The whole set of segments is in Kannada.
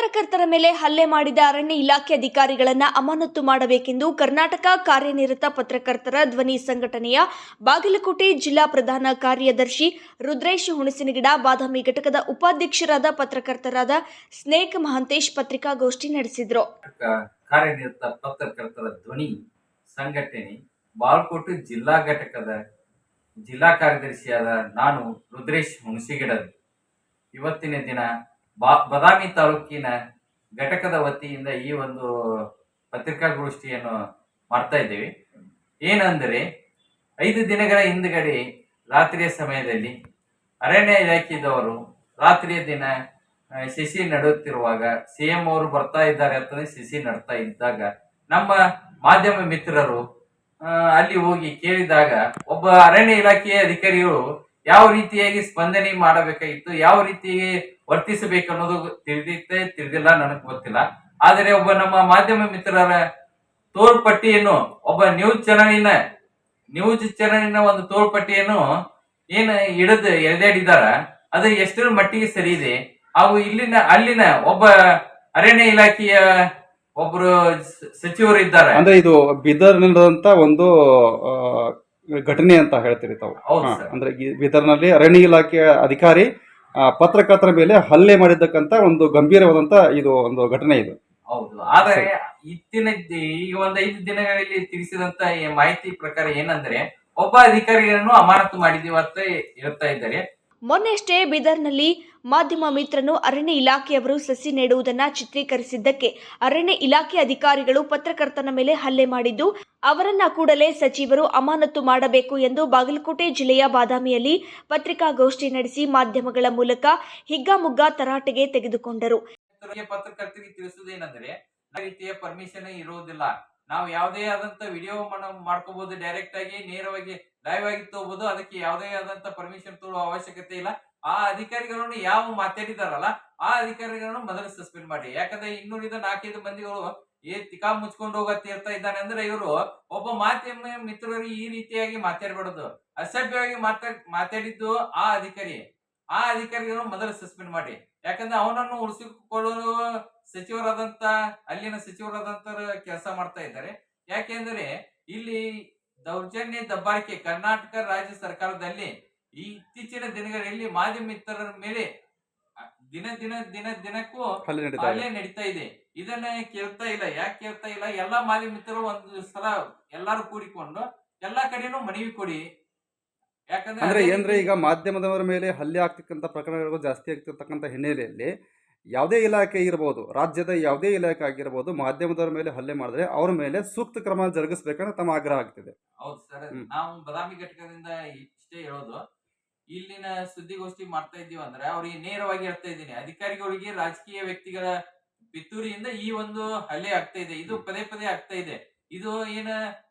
ಪತ್ರಕರ್ತರ ಮೇಲೆ ಹಲ್ಲೆ ಮಾಡಿದ ಅರಣ್ಯ ಇಲಾಖೆ ಅಧಿಕಾರಿಗಳನ್ನು ಅಮಾನತು ಮಾಡಬೇಕೆಂದು ಕರ್ನಾಟಕ ಕಾರ್ಯನಿರತ ಪತ್ರಕರ್ತರ ಧ್ವನಿ ಸಂಘಟನೆಯ ಬಾಗಲಕೋಟೆ ಜಿಲ್ಲಾ ಪ್ರಧಾನ ಕಾರ್ಯದರ್ಶಿ ರುದ್ರೇಶ್ ಹುಣಸಿನಗಿಡ ಬಾದಾಮಿ ಘಟಕದ ಉಪಾಧ್ಯಕ್ಷರಾದ ಪತ್ರಕರ್ತರಾದ ಸ್ನೇಕ್ ಮಹಾಂತೇಶ್ ಪತ್ರಿಕಾಗೋಷ್ಠಿ ನಡೆಸಿದರು. ಕಾರ್ಯನಿರತ ಪತ್ರಕರ್ತರ ಧ್ವನಿ ಸಂಘಟನೆ ಬಾಗಲಕೋಟೆ ಜಿಲ್ಲಾ ಘಟಕದ ಜಿಲ್ಲಾ ಕಾರ್ಯದರ್ಶಿಯಾದ ನಾನು ರುದ್ರೇಶ್ ಹುಣಸಿಗಿಡ ಇವತ್ತಿನ ದಿನ ಬಾ, ಬದಾಮಿ ತಾಲೂಕಿನ ಘಟಕದ ವತಿಯಿಂದ ಈ ಒಂದು ಪತ್ರಿಕಾಗೋಷ್ಠಿಯನ್ನು ಮಾಡ್ತಾ ಇದ್ದೇವೆ. ಏನಂದರೆ, ಐದು ದಿನಗಳ ಹಿಂದ್ಗಡೆ ರಾತ್ರಿಯ ಸಮಯದಲ್ಲಿ ಅರಣ್ಯ ಇಲಾಖೆದವರು ರಾತ್ರಿಯ ದಿನ ಸಿಸಿ ನಡೆಯುತ್ತಿರುವಾಗ ಸಿ ಎಂ ಅವರು ಬರ್ತಾ ಇದ್ದಾರೆ ಅಂತಂದ್ರೆ ಸಿಸಿ ನಡ್ತಾ ಇದ್ದಾಗ ನಮ್ಮ ಮಾಧ್ಯಮ ಮಿತ್ರರು ಅಲ್ಲಿ ಹೋಗಿ ಕೇಳಿದಾಗ ಒಬ್ಬ ಅರಣ್ಯ ಇಲಾಖೆಯ ಅಧಿಕಾರಿಗಳು ಯಾವ ರೀತಿಯಾಗಿ ಸ್ಪಂದನೆ ಮಾಡಬೇಕಾಗಿತ್ತು, ಯಾವ ರೀತಿಯಾಗಿ ವರ್ತಿಸಬೇಕು ಅನ್ನೋದು ತಿಳಿದಿತ್ತೆ, ತಿಳಿದಿಲ್ಲ, ನನಗೆ ಗೊತ್ತಿಲ್ಲ. ಆದರೆ ಒಬ್ಬ ನಮ್ಮ ಮಾಧ್ಯಮ ಮಿತ್ರರ ತೋರ್ಪಟ್ಟಿಯನ್ನು ಒಬ್ಬ ನ್ಯೂಸ್ ಚಾನಲಿನ ನ್ಯೂಸ್ ಚಾನಲಿನ ಒಂದು ತೋರ್ಪಟ್ಟಿಯನ್ನು ಏನು ಹಿಡಿದು ಎಳೆದಾಡಿದಾರ ಅದು ಎಷ್ಟರ ಮಟ್ಟಿಗೆ ಸರಿ ಇದೆ? ಅವು ಇಲ್ಲಿನ, ಅಲ್ಲಿನ ಒಬ್ಬ ಅರಣ್ಯ ಇಲಾಖೆಯ ಒಬ್ರು ಸಚಿವರು ಇದ್ದಾರೆ. ಅಂದ್ರೆ ಇದು ಬೀದರ್ ಒಂದು ಘಟನೆ ಅಂತ ಹೇಳ್ತೀರಿ ತಾವು. ಹೌದು ಸರ್. ಅಂದ್ರೆ ಈ ಬೀದರ್ನಲ್ಲಿ ಅರಣ್ಯ ಇಲಾಖೆಯ ಅಧಿಕಾರಿ ಪತ್ರಕರ್ತರ ಮೇಲೆ ಹಲ್ಲೆ ಮಾಡಿದ್ದಕ್ಕಂತ ಒಂದು ಗಂಭೀರವಾದಂತ ಇದು ಒಂದು ಘಟನೆ ಇದು. ಹೌದು. ಆದರೆ ಇತ್ತಿನ ಈಗ ಒಂದ್ ಐದು ದಿನಗಳಲ್ಲಿ ತಿಳಿಸಿದಂತ ಈ ಮಾಹಿತಿ ಪ್ರಕಾರ ಏನಂದ್ರೆ ಒಬ್ಬ ಅಧಿಕಾರಿಗಳನ್ನು ಅಮಾನತು ಮಾಡಿದೀವಿ ಅಂತ ಹೇಳ್ತಾ ಇದ್ದಾರೆ. ಮೊನ್ನೆಯಷ್ಟೇ ಬೀದರ್ನಲ್ಲಿ ಮಾಧ್ಯಮ ಮಿತ್ರನು ಅರಣ್ಯ ಇಲಾಖೆಯವರು ಸಸಿ ನೆಡುವುದನ್ನ ಚಿತ್ರೀಕರಿಸಿದ್ದಕ್ಕೆ ಅರಣ್ಯ ಇಲಾಖೆ ಅಧಿಕಾರಿಗಳು ಪತ್ರಕರ್ತನ ಮೇಲೆ ಹಲ್ಲೆ ಮಾಡಿದ್ದು, ಅವರನ್ನ ಕೂಡಲೇ ಸಚಿವರು ಅಮಾನತು ಮಾಡಬೇಕು ಎಂದು ಬಾಗಲಕೋಟೆ ಜಿಲ್ಲೆಯ ಬಾದಾಮಿಯಲ್ಲಿ ಪತ್ರಿಕಾಗೋಷ್ಠಿ ನಡೆಸಿ ಮಾಧ್ಯಮಗಳ ಮೂಲಕ ಹಿಗ್ಗಾಮುಗ್ಗಾ ತರಾಟೆಗೆ ತೆಗೆದುಕೊಂಡರು. ಪತ್ರಕರ್ತರಿಗೆ ತಿಳಿಸುವುದೇನೆಂದ್ರೆ ರೀತಿಯ ಪರ್ಮಿಷನ್ ಇರುವುದಿಲ್ಲ. ನಾವು ಯಾವುದೇ ಆದಂತ ವಿಡಿಯೋ ಮಾಡ್ಕೋಬಹುದು ಡೈರೆಕ್ಟ್ ಆಗಿ, ನೇರವಾಗಿ ಲೈವ್ ಆಗಿ ತಗೋಬಹುದು ಅದಕ್ಕೆ ಯಾವುದೇ ಆದಂತ ಪರ್ಮಿಷನ್ ತಗೊಳ್ಳುವ ಅವಶ್ಯಕತೆ ಇಲ್ಲ. ಆ ಅಧಿಕಾರಿಗಳನ್ನು ಯಾವ ಮಾತಾಡಿದಾರಲ್ಲ, ಆ ಅಧಿಕಾರಿಗಳನ್ನು ಮೊದಲು ಸಸ್ಪೆಂಡ್ ಮಾಡಿ. ಯಾಕಂದ್ರೆ ಇನ್ನುಳಿದ ನಾಲ್ಕೈದು ಮಂದಿಗಳು ಏ ತಿಕಾ ಮುಚ್ಕೊಂಡು ಹೋಗತ್ತೆ ಇರ್ತಾ ಇದ್ದಾನೆ ಅಂದ್ರೆ ಇವರು ಒಬ್ಬ ಮಾಧ್ಯಮ ಮಿತ್ರರು ಈ ರೀತಿಯಾಗಿ ಮಾತಾಡ್ಬಾರ್ದು. ಅಸಭ್ಯವಾಗಿ ಮಾತಾಡ್ ಮಾತಾಡಿದ್ದು ಆ ಅಧಿಕಾರಿ. ಆ ಅಧಿಕಾರಿಗಳನ್ನು ಮೊದಲು ಸಸ್ಪೆಂಡ್ ಮಾಡಿ. ಯಾಕಂದ್ರೆ ಅವನನ್ನು ಉಳಿಸಿಕೊಳ್ಳಲು ಸಚಿವರಾದಂತ, ಅಲ್ಲಿನ ಸಚಿವರಾದಂತ ಕೆಲಸ ಮಾಡ್ತಾ ಇದ್ದಾರೆ. ಯಾಕೆಂದ್ರೆ ಇಲ್ಲಿ ದೌರ್ಜನ್ಯ ದಬ್ಬಾಳಿಕೆ ಕರ್ನಾಟಕ ರಾಜ್ಯ ಸರ್ಕಾರದಲ್ಲಿ ಈ ಇತ್ತೀಚಿನ ದಿನಗಳಲ್ಲಿ ಮಾಧ್ಯಮ ಮಿತ್ರರ ಮೇಲೆ ದಿನ ದಿನ ದಿನ ದಿನಕ್ಕೂ ಹಲ್ಲೆ ನಡೀತಾ ಇದೆ. ಇದನ್ನ ಕೇಳ್ತಾ ಇಲ್ಲ ಯಾಕೆ ಕೇಳ್ತಾ ಇಲ್ಲ? ಎಲ್ಲಾ ಮಾಧ್ಯಮ ಮಿತ್ರರು ಒಂದು ಸಲ ಎಲ್ಲಾರು ಕೂಡಿಕೊಂಡು ಎಲ್ಲಾ ಕಡೆನೂ ಮನವಿ ಕೊಡಿ. ಯಾಕಂದ್ರೆ ಏನ್ರೆ ಈಗ ಮಾಧ್ಯಮದವರ ಮೇಲೆ ಹಲ್ಲೆ ಆಗ್ತಕ್ಕಂಥ ಪ್ರಕರಣಗಳು ಜಾಸ್ತಿ ಆಗ್ತಿರ್ತಕ್ಕಂಥ ಹಿನ್ನೆಲೆಯಲ್ಲಿ ಯಾವುದೇ ಇಲಾಖೆ ಇರಬಹುದು ರಾಜ್ಯದ ಯಾವುದೇ ಇಲಾಖೆ ಆಗಿರಬಹುದು ಮಾಧ್ಯಮದವರ ಮೇಲೆ ಹಲ್ಲೆ ಮಾಡಿದ್ರೆ ಅವ್ರ ಮೇಲೆ ಸೂಕ್ತ ಕ್ರಮ ಜರುಗಿಸಬೇಕಂದ್ರೆ ತಮ್ಮ ಆಗ್ರಹ ಆಗ್ತಿದೆ. ಹೌದು ಸರ್. ನಾವು ಬದಾಮಿ ಘಟಕದಿಂದ ಇಷ್ಟೇ ಹೇಳೋದು. ಇಲ್ಲಿನ ಸುದ್ದಿಗೋಷ್ಠಿ ಮಾಡ್ತಾ ಇದ್ದೀವಿ ಅಂದ್ರೆ ಅವ್ರಿಗೆ ನೇರವಾಗಿ ಹೇಳ್ತಾ ಇದ್ದೀನಿ. ಅಧಿಕಾರಿಗಳಿಗೆ ರಾಜಕೀಯ ವ್ಯಕ್ತಿಗಳ ಪಿತೂರಿಯಿಂದ ಈ ಒಂದು ಹಲ್ಲೆ ಆಗ್ತಾ ಇದೆ. ಇದು ಪದೇ ಪದೇ ಆಗ್ತಾ ಇದೆ. ಇದು ಏನ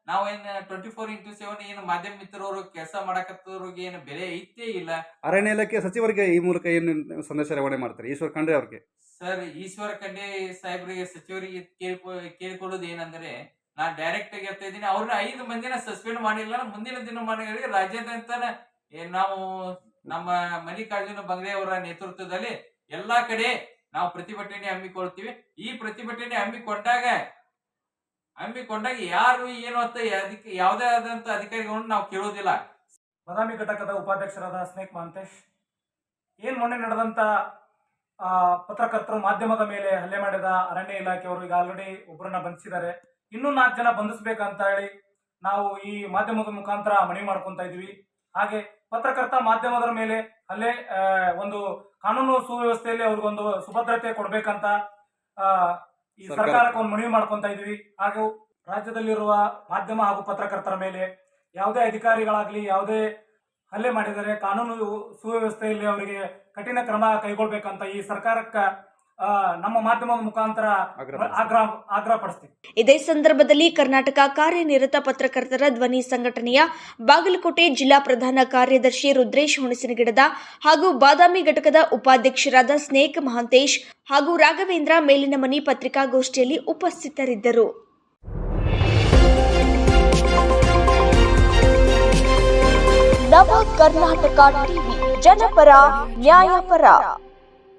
ನಾವೇನ್ ಟ್ವೆಂಟಿ ಫೋರ್ ಇಂಟು ಸೆವೆನ್ ಏನು ಮಾಧ್ಯಮ ಮಿತ್ರರು ಕೆಲಸ ಮಾಡಕತ್ತವ್ರಿಗೆ ಏನು ಬೆಲೆ ಐತೇ ಇಲ್ಲ. ಅರಣ್ಯ ಇಲಾಖೆ ಸಚಿವರಿಗೆ ಈ ಮೂಲಕ ಏನು ಸಂದೇಶ ರವಾನೆ ಮಾಡ್ತಾರೆ? ಈಶ್ವರ್ ಖಂಡ್ರೆ ಅವ್ರಿಗೆ. ಸರ್ ಈಶ್ವರ ಖಂಡೆ ಸಾಹೇಬ್ರಿಗೆ ಸಚಿವರಿಗೆ ಕೇಳ್ಕೊ ಕೇಳ್ಕೊಳ್ಳೋದು ಏನಂದ್ರೆ ನಾ ಡೈರೆಕ್ಟ್ ಆಗಿ ಹೇಳ್ತಾ ಇದ್ದೀನಿ. ಅವ್ರನ್ನ ಐದು ಮಂದಿನ ಸಸ್ಪೆಂಡ್ ಮಾಡಿಲ್ಲ. ಮುಂದಿನ ದಿನಮಾನಗಳಿಗೆ ರಾಜ್ಯಾದ್ಯಂತ ನಾವು ನಮ್ಮ ಮಲ್ಲಿಕಾರ್ಜುನ ಬಂಗ್ಲೆ ಅವರ ನೇತೃತ್ವದಲ್ಲಿ ಎಲ್ಲಾ ಕಡೆ ನಾವು ಪ್ರತಿಭಟನೆ ಹಮ್ಮಿಕೊಳ್ತೀವಿ. ಈ ಪ್ರತಿಭಟನೆ ಹಮ್ಮಿಕೊಂಡಾಗ ಹಮ್ಮಿಕೊಂಡಾಗ ಯಾರು ಏನು ಅಂತ ಅದಕ್ಕೆ ಯಾವುದೇ ಆದಂತ ಅಧಿಕಾರಿಗಳನ್ನು ನಾವು ಕೇಳೋದಿಲ್ಲ ಬದಾಮಿ ಘಟಕದ ಉಪಾಧ್ಯಕ್ಷರಾದ ಸ್ನೇಕ್ ಮಹಂತೇಶ್ ಏನ್ ಮೊನ್ನೆ ನಡೆದಂತ ಪತ್ರಕರ್ತರು ಮಾಧ್ಯಮದ ಮೇಲೆ ಹಲ್ಲೆ ಮಾಡಿದ ಅರಣ್ಯ ಇಲಾಖೆಯವರು ಈಗ ಆಲ್ರೆಡಿ ಒಬ್ಬರನ್ನ ಬಂಧಿಸಿದ್ದಾರೆ. ಇನ್ನೂ ನಾಲ್ಕು ಜನ ಬಂಧಿಸಬೇಕಂತ ಹೇಳಿ ನಾವು ಈ ಮಾಧ್ಯಮದ ಮುಖಾಂತರ ಮನವಿ ಮಾಡ್ಕೊಂತ ಇದೀವಿ ಹಾಗೆ ಪತ್ರಕರ್ತ ಮಾಧ್ಯಮದರ ಮೇಲೆ ಅಲ್ಲೇ ಒಂದು ಕಾನೂನು ಸುವ್ಯವಸ್ಥೆಯಲ್ಲಿ ಅವ್ರಿಗೊಂದು ಸುಭದ್ರತೆ ಕೊಡ್ಬೇಕಂತ ಆ, ಈ ಸರ್ಕಾರ- ಸರ್ಕಾರಕ್ಕೆ ಒಂದು ಮನವಿ ಮಾಡ್ಕೊಂತ ಇದೀವಿ ಹಾಗೂ ರಾಜ್ಯದಲ್ಲಿರುವ ಮಾಧ್ಯಮ ಹಾಗೂ ಪತ್ರಕರ್ತರ ಮೇಲೆ ಯಾವುದೇ ಅಧಿಕಾರಿಗಳಾಗ್ಲಿ ಯಾವುದೇ ಹಲ್ಲೆ ಮಾಡಿದರೆ ಕಾನೂನು ಸುವ್ಯವಸ್ಥೆಯಲ್ಲಿ ಅವರಿಗೆ ಕಠಿಣ ಕ್ರಮ ಕೈಗೊಳ್ಬೇಕಂತ ಈ ಸರ್ಕಾರಕ್ಕೆ ನಮ್ಮ ಮಾಧ್ಯಮದ ಮುಖಾಂತರ ಆಗ್ರಹ ಆಗ್ರಹ ಪಡಿಸ್ತೀವಿ. ಇದೇ ಸಂದರ್ಭದಲ್ಲಿ ಕರ್ನಾಟಕ ಕಾರ್ಯನಿರತ ಪತ್ರಕರ್ತರ ಧ್ವನಿ ಸಂಘಟನೆಯ ಬಾಗಲಕೋಟೆ ಜಿಲ್ಲಾ ಪ್ರಧಾನ ಕಾರ್ಯದರ್ಶಿ ರುದ್ರೇಶ್ ಹುಣಸಿನಗಿಡದ ಹಾಗೂ ಬಾದಾಮಿ ಘಟಕದ ಉಪಾಧ್ಯಕ್ಷರಾದ ಸ್ನೇಕ್ ಮಹಾಂತೇಶ್ ಹಾಗೂ ರಾಘವೇಂದ್ರ ಮೇಲಿನ ಮನಿ ಪತ್ರಿಕಾಗೋಷ್ಠಿಯಲ್ಲಿ ಉಪಸ್ಥಿತರಿದ್ದರು. ನವ ಕರ್ನಾಟಕ ಟಿವಿ ಜನಪರ ನ್ಯಾಯಪರ.